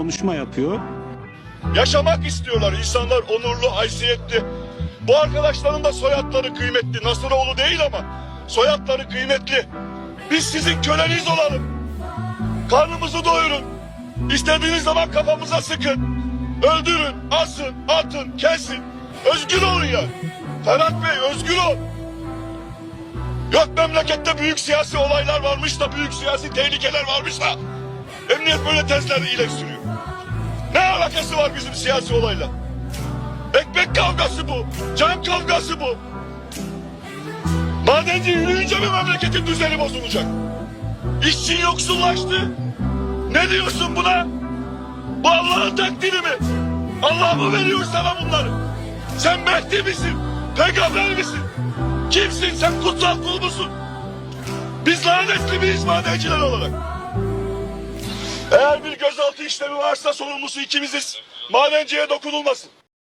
konuşma yapıyor. Yaşamak istiyorlar insanlar onurlu, haysiyetli. Bu arkadaşların da soyadları kıymetli. Nasıroğlu değil ama soyadları kıymetli. Biz sizin köleniz olalım. Karnımızı doyurun. İstediğiniz zaman kafamıza sıkın. Öldürün, asın, atın, kesin. Özgür olun ya. Ferhat Bey özgür ol. Yok memlekette büyük siyasi olaylar varmış da büyük siyasi tehlikeler varmış da. Emniyet böyle tezler iyileştiriyor. Ne alakası var bizim siyasi olayla? Ekmek kavgası bu. Can kavgası bu. Madenci yürüyünce mi memleketin düzeni bozulacak? İşçin yoksullaştı. Ne diyorsun buna? Bu Allah'ın takdiri mi? Allah mı veriyor sana bunları? Sen Mehdi misin? Peygamber misin? Kimsin sen kutsal kul musun? Biz lanetli miyiz madenciler olarak? Bir gözaltı işlemi varsa sorumlusu ikimiziz. Madenciye dokunulmasın.